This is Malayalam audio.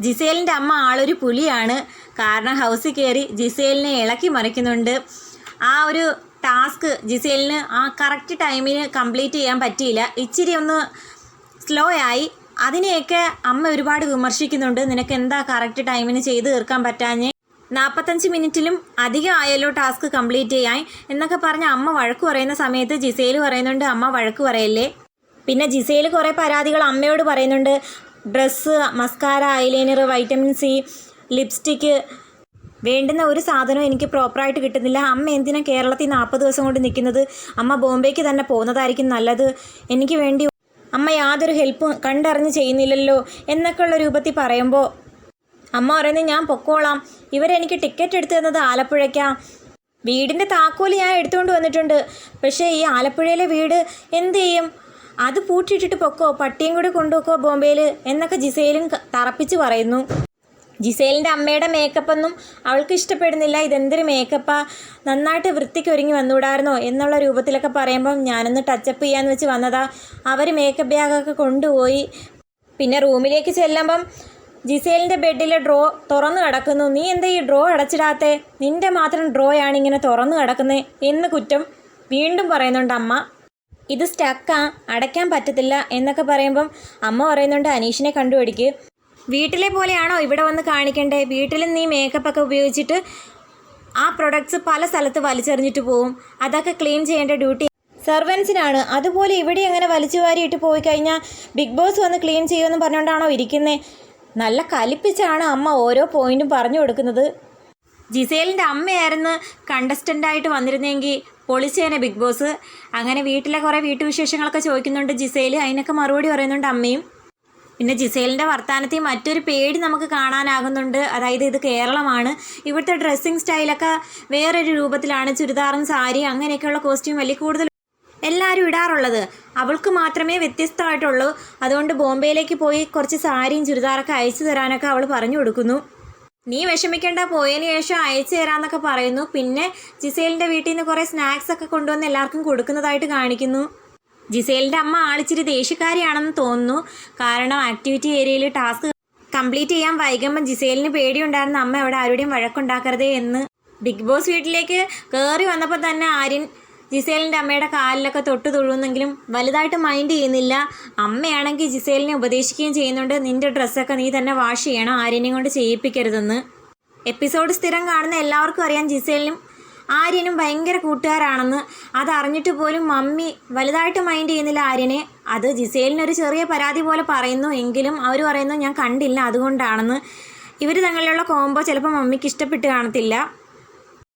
ജിസേലിന്റെ അമ്മ ആളൊരു പുലിയാണ്. കാരണം ഹൗസിൽ കയറി ജിസേലിനെ ഇളക്കി മറിക്കുന്നുണ്ട്. ആ ഒരു ടാസ്ക് ജിസേലിന് ആ കറക്റ്റ് ടൈമിന് കംപ്ലീറ്റ് ചെയ്യാൻ പറ്റിയില്ല. ഇച്ചിരി ഒന്ന് സ്ലോ ആയി. അതിനെയൊക്കെ അമ്മ ഒരുപാട് വിമർശിക്കുന്നുണ്ട്. നിനക്ക് എന്താ കറക്റ്റ് ടൈമിന് ചെയ്ത് തീർക്കാൻ പറ്റാഞ്ഞേ? നാൽപ്പത്തഞ്ച് മിനിറ്റിലും അധികം ആയല്ലോ ടാസ്ക് കംപ്ലീറ്റ് ചെയ്യാൻ എന്നൊക്കെ പറഞ്ഞ് അമ്മ വഴക്ക് പറയുന്ന സമയത്ത് ജിസേൽ പറയുന്നുണ്ട് അമ്മ വഴക്ക് പറയല്ലേ? പിന്നെ ജിസേൽ കുറേ പരാതികൾ അമ്മയോട് പറയുന്നുണ്ട്. Dress mascara eyeliner vitamin C lipstick വേണ്ടുന്ന ഒരു സാധനവും എനിക്ക് പ്രോപ്പറായിട്ട് കിട്ടുന്നില്ല. അമ്മ എന്തിനാ കേരളത്തിൽ നാൽപ്പത് ദിവസം കൊണ്ട് നിൽക്കുന്നത്? അമ്മ ബോംബെക്ക് തന്നെ പോകുന്നതായിരിക്കും നല്ലത്. എനിക്ക് വേണ്ടി അമ്മ യാതൊരു ഹെൽപ്പും കണ്ടറിഞ്ഞ് ചെയ്യുന്നില്ലല്ലോ എന്നൊക്കെയുള്ള രൂപത്തിൽ പറയുമ്പോൾ അമ്മ പറയുന്നത് ഞാൻ പൊക്കോളാം. ഇവരെനിക്ക് ടിക്കറ്റ് എടുത്തു തന്നത് ആലപ്പുഴയ്ക്കാം. വീടിന്റെ താക്കോൽ ഞാൻ എടുത്തുകൊണ്ട് വന്നിട്ടുണ്ട്. പക്ഷേ ഈ ആലപ്പുഴയിലെ വീട് എന്ത് ചെയ്യും? അത് പൂട്ടിയിട്ടിട്ട് പൊക്കോ? പട്ടിയും കൂടി കൊണ്ടുപോക്കോ ബോംബെയിൽ എന്നൊക്കെ ജിസേലും തറപ്പിച്ച് പറയുന്നു. ജിസേലിന്റെ അമ്മയുടെ മേക്കപ്പ് ഒന്നും അവൾക്ക് ഇഷ്ടപ്പെടുന്നില്ല. ഇതെന്തൊരു മേക്കപ്പാ? നന്നായിട്ട് വൃത്തിക്ക് ഒരുങ്ങി വന്നുകൂടായിരുന്നോ? എന്നുള്ള രൂപത്തിലൊക്കെ പറയുമ്പം ഞാനൊന്ന് ടച്ചപ്പ് ചെയ്യാന്ന് വെച്ച് വന്നതാ. അവർ മേക്കപ്പ് ബാഗൊക്കെ കൊണ്ടുപോയി. പിന്നെ റൂമിലേക്ക് ചെല്ലുമ്പം ജിസേലിന്റെ ബെഡിലെ ഡ്രോ തുറന്നു കിടക്കുന്നു. നീ എന്താ ഈ ഡ്രോ അടച്ചിടാത്തെ? നിന്റെ മാത്രം ഡ്രോയാണ് ഇങ്ങനെ തുറന്നു കിടക്കുന്നത് എന്ന് കുറ്റം വീണ്ടും പറയുന്നുണ്ട് അമ്മ. ഇത് സ്റ്റക്കാ അടയ്ക്കാൻ പറ്റത്തില്ല എന്നൊക്കെ പറയുമ്പം അമ്മ പറയുന്നുണ്ട് അനീഷിനെ കണ്ടുപിടിക്ക്. വീട്ടിലെ പോലെയാണോ ഇവിടെ വന്ന് കാണിക്കേണ്ടേ? വീട്ടിലും നീ മേക്കപ്പ് ഒക്കെ ഉപയോഗിച്ചിട്ട് ആ പ്രൊഡക്ട്സ് പല സ്ഥലത്ത് വലിച്ചെറിഞ്ഞിട്ട് പോവും. അതൊക്കെ ക്ലീൻ ചെയ്യേണ്ട ഡ്യൂട്ടി സർവൻസിനാണ്. അതുപോലെ ഇവിടെ അങ്ങനെ വലിച്ചു വാരിയിട്ട് പോയി കഴിഞ്ഞാൽ ബിഗ് ബോസ് വന്ന് ക്ലീൻ ചെയ്യുമെന്ന് പറഞ്ഞുകൊണ്ടാണോ ഇരിക്കുന്നത് നല്ല കലിപ്പിച്ചാണ് അമ്മ ഓരോ പോയിന്റും പറഞ്ഞു കൊടുക്കുന്നത്. ജിസേലിന്റെ അമ്മയായിരുന്നു കണ്ടസ്റ്റന്റായിട്ട് വന്നിരുന്നെങ്കിൽ പൊളിച്ചേനെ ബിഗ് ബോസ് അങ്ങനെ വീട്ടിലെ കുറേ വീട്ടുവിശേഷങ്ങളൊക്കെ ചോദിക്കുന്നുണ്ട് ജിസയിൽ അതിനൊക്കെ മറുപടി പറയുന്നുണ്ട് അമ്മയും. പിന്നെ ജിസേലിന്റെ വർത്തമാനത്തിൽ മറ്റൊരു പേടി നമുക്ക് കാണാനാകുന്നുണ്ട്. അതായത് ഇത് കേരളമാണ്. ഇവിടുത്തെ ഡ്രസ്സിങ് സ്റ്റൈലൊക്കെ വേറൊരു രൂപത്തിലാണ്. ചുരിദാറും സാരി അങ്ങനെയൊക്കെയുള്ള കോസ്റ്റ്യൂം വലിയ കൂടുതൽ എല്ലാവരും ഇടാറുള്ളത്. അവൾക്ക് മാത്രമേ വ്യത്യസ്തമായിട്ടുള്ളൂ. അതുകൊണ്ട് ബോംബെയിലേക്ക് പോയി കുറച്ച് സാരിയും ചുരിദാറൊക്കെ അയച്ചു തരാനൊക്കെ അവൾ പറഞ്ഞു കൊടുക്കുന്നു. നീ വിഷമിക്കേണ്ട പോയതിന് ശേഷം അയച്ചു തരാന്നൊക്കെ പറയുന്നു. പിന്നെ ജിസേലിന്റെ വീട്ടിൽ നിന്ന് കുറേ സ്നാക്സ് ഒക്കെ കൊണ്ടുവന്ന് എല്ലാവർക്കും കൊടുക്കുന്നതായിട്ട് കാണിക്കുന്നു. ജിസേലിന്റെ അമ്മ ആളിച്ചിരി ദേഷ്യക്കാരിയാണെന്ന് തോന്നുന്നു. കാരണം ആക്ടിവിറ്റി ഏരിയയിൽ ടാസ്ക് കംപ്ലീറ്റ് ചെയ്യാൻ വൈകുമ്പോൾ ജിസേലിന് പേടിയുണ്ടായിരുന്ന അമ്മ അവിടെ ആരുടെയും വഴക്കുണ്ടാക്കരുതേ എന്ന്. ബിഗ് ബോസ് വീട്ടിലേക്ക് കയറി വന്നപ്പോൾ തന്നെ ആര്യൻ ജിസേലിന്റെ അമ്മയുടെ കാലിലൊക്കെ തൊട്ട് തൊഴുന്നെങ്കിലും വലുതായിട്ട് മൈൻഡ് ചെയ്യുന്നില്ല. അമ്മയാണെങ്കിൽ ജിസേലിനെ ഉപദേശിക്കുകയും ചെയ്യുന്നുണ്ട്. നിന്റെ ഡ്രസ്സൊക്കെ നീ തന്നെ വാഷ് ചെയ്യണം. ആര്യനെയും കൊണ്ട് ചെയ്യിപ്പിക്കരുതെന്ന്. എപ്പിസോഡ് സ്ഥിരം കാണുന്ന എല്ലാവർക്കും അറിയാം ജിസേലിനും ആര്യനും ഭയങ്കര കൂട്ടുകാരാണെന്ന്. അതറിഞ്ഞിട്ട് പോലും മമ്മി വലുതായിട്ട് മൈൻഡ് ചെയ്യുന്നില്ല ആര്യനെ. അത് ജിസേലിനൊരു ചെറിയ പരാതി പോലെ പറയുന്നു. എങ്കിലും അവർ പറയുന്നു ഞാൻ കണ്ടില്ല അതുകൊണ്ടാണെന്ന്. ഇവർ തങ്ങളിലുള്ള കോംബോ ചിലപ്പോൾ മമ്മിക്ക് ഇഷ്ടപ്പെട്ട് കാണത്തില്ല.